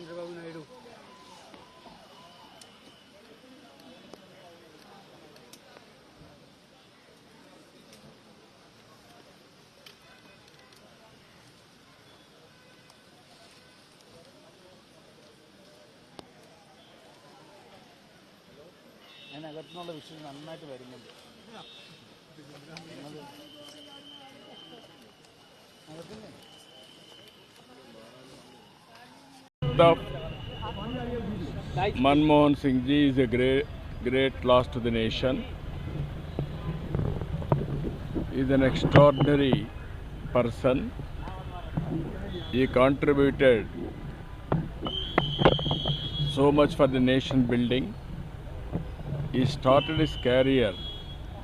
చంద్రబాబు నాయుడు ഞാൻ അകത്തുനിന്നുള്ള വിഷയം നന്നായിട്ട് വരുന്നുണ്ട് Of Manmohan Singh ji is a great, great loss to the nation. He is an extraordinary person. He contributed so much for the nation building. He started his career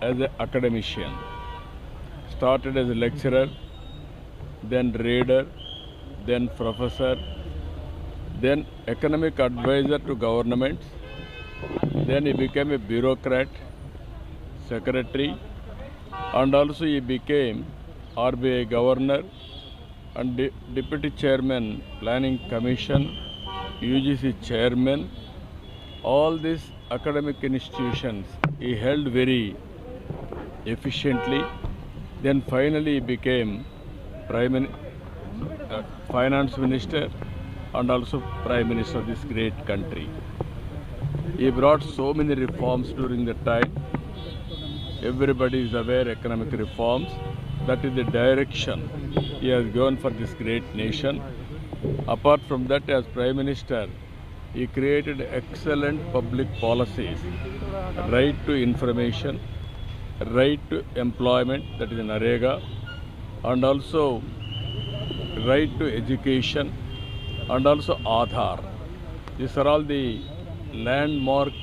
as an academician, started as a lecturer, then reader, then professor, then economic advisor to governments. Then he became a bureaucrat, secretary, and also he became RBI governor and de- deputy chairman, planning commission, UGC chairman. All these academic institutions he held very efficiently. Then finally he became prime uh, finance minister and also prime minister of this great country. He brought so many reforms during the time. Everybody is aware economic reforms. That is the direction he has given for this great nation. Apart from that, as prime minister, he created excellent public policies. Right to information, right to employment, that is NAREGA, and also right to education and also Aadhaar. These are all the landmark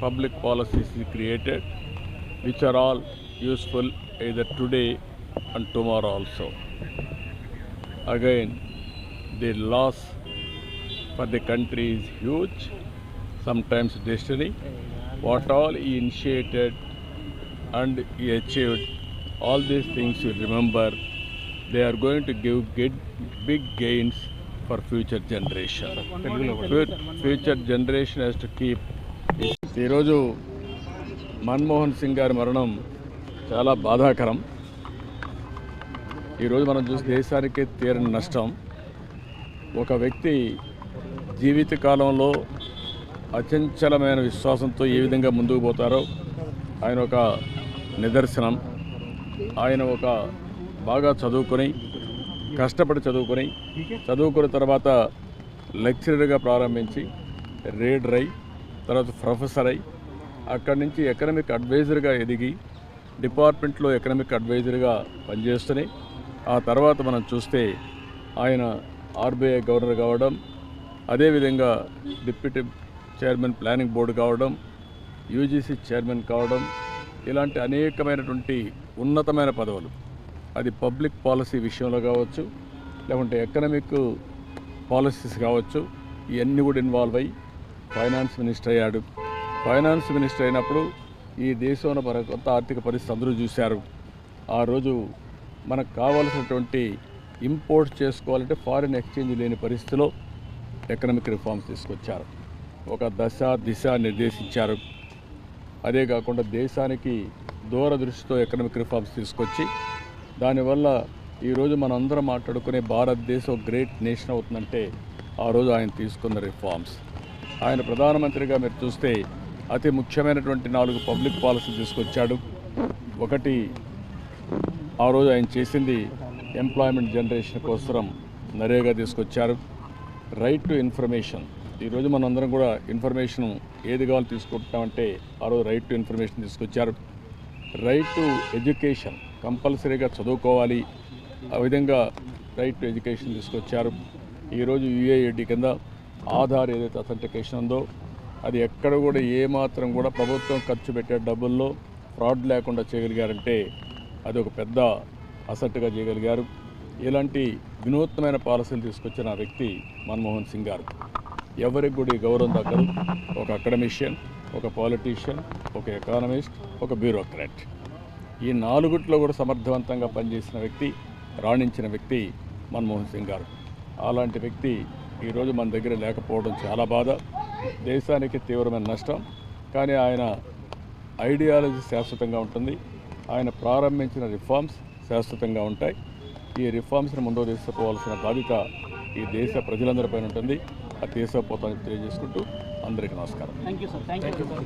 public policies he created, which are all useful either today and tomorrow also. Again, the loss for the country is huge, sometimes destiny. What all he initiated and he achieved, all these things you remember, they are going to give big gains future generation. Fu- Future generation has to keep. ఈరోజు మన్మోహన్ సింగ్ గారి మరణం చాలా బాధాకరం ఈరోజు మనం చూసి దేశానికి తీరని నష్టం ఒక వ్యక్తి జీవిత కాలంలో అచంచలమైన విశ్వాసంతో ఏ విధంగా ముందుకు పోతారో ఆయన ఒక నిదర్శనం ఆయన ఒక బాగా చదువుకొని కష్టపడి చదువుకొని చదువుకున్న తర్వాత లెక్చరర్గా ప్రారంభించి రీడర్ అయి తర్వాత ప్రొఫెసర్ అయి అక్కడి నుంచి ఎకనామిక్ అడ్వైజర్గా ఎదిగి డిపార్ట్మెంట్లో ఎకనామిక్ అడ్వైజర్గా పనిచేస్తూనే ఆ తర్వాత మనం చూస్తే ఆయన ఆర్బీఐ గవర్నర్ కావడం అదేవిధంగా డిప్యూటీ చైర్మన్ ప్లానింగ్ బోర్డు కావడం యూజీసీ చైర్మన్ కావడం ఇలాంటి అనేకమైనటువంటి ఉన్నతమైన పదవులు. అది పబ్లిక్ పాలసీ విషయంలో కావచ్చు లేకుంటే ఎకనమిక్ పాలసీస్ కావచ్చు ఇవన్నీ కూడా ఇన్వాల్వ్ అయ్యి ఫైనాన్స్ మినిస్టర్ అయ్యాడు. ఫైనాన్స్ మినిస్టర్ అయినప్పుడు ఈ దేశంలో మన కొత్త ఆర్థిక పరిస్థితి అందరూ చూశారు. ఆ రోజు మనకు కావాల్సినటువంటి ఇంపోర్ట్ చేసుకోవాలంటే ఫారిన్ ఎక్స్చేంజ్ లేని పరిస్థితిలో ఎకనామిక్ రిఫార్మ్స్ తీసుకొచ్చారు. ఒక దశ దిశ నిర్దేశించారు. అదే కాకుండా దేశానికి దూరదృష్టితో ఎకనామిక్ రిఫార్మ్స్ తీసుకొచ్చి దానివల్ల ఈరోజు మనం అందరం మాట్లాడుకునే భారతదేశం గ్రేట్ నేషన్ అవుతుందంటే ఆ రోజు ఆయన తీసుకున్న రిఫార్మ్స్. ఆయన ప్రధానమంత్రిగా మీరు చూస్తే అతి ముఖ్యమైనటువంటి నాలుగు పబ్లిక్ పాలసీ తీసుకొచ్చాడు. ఒకటి ఆ రోజు ఆయన చేసింది ఎంప్లాయ్మెంట్ జనరేషన్ కోసం నరేగా తీసుకొచ్చారు. రైట్ టు ఇన్ఫర్మేషన్ ఈరోజు మనందరం అందరం కూడా ఇన్ఫర్మేషన్ ఏది కావాలో తీసుకుంటామంటే ఆ రోజు రైట్ టు ఇన్ఫర్మేషన్ తీసుకొచ్చారు. రైట్ టు ఎడ్యుకేషన్ కంపల్సరీగా చదువుకోవాలి. ఆ విధంగా రైట్ టు ఎడ్యుకేషన్ తీసుకొచ్చారు. ఈరోజు యుఏఈడి కింద ఆధార్ ఏదైతే అథెంటికేషన్ ఉందో అది ఎక్కడ కూడా ఏమాత్రం కూడా ప్రభుత్వం ఖర్చు పెట్టే డబ్బుల్లో ఫ్రాడ్ లేకుండా చేయగలిగారంటే అది ఒక పెద్ద అసెట్గా చేయగలిగారు. ఇలాంటి వినూత్నమైన పాలసీలు తీసుకొచ్చిన వ్యక్తి మన్మోహన్ సింగ్ గారు. ఎవరికి కూడా ఈ గౌరవం దక్కదు. ఒక అకాడమిషియన్ ఒక పాలిటీషియన్ ఒక ఎకానమిస్ట్ ఒక బ్యూరోక్రాట్ ఈ నాలుగుట్లో కూడా సమర్థవంతంగా పనిచేసిన వ్యక్తి రాణించిన వ్యక్తి మన్మోహన్ సింగ్ గారు. అలాంటి వ్యక్తి ఈరోజు మన దగ్గర లేకపోవడం చాలా బాధ. దేశానికి తీవ్రమైన నష్టం. కానీ ఆయన ఐడియాలజీ శాశ్వతంగా ఉంటుంది. ఆయన ప్రారంభించిన రిఫార్మ్స్ శాశ్వతంగా ఉంటాయి. ఈ రిఫార్మ్స్ని ముందుకు తీసుకుపోవాల్సిన బాధ్యత ఈ దేశ ప్రజలందరిపైన ఉంటుంది. అది తీసుకుపోతామని తెలియజేసుకుంటూ అందరికీ నమస్కారం.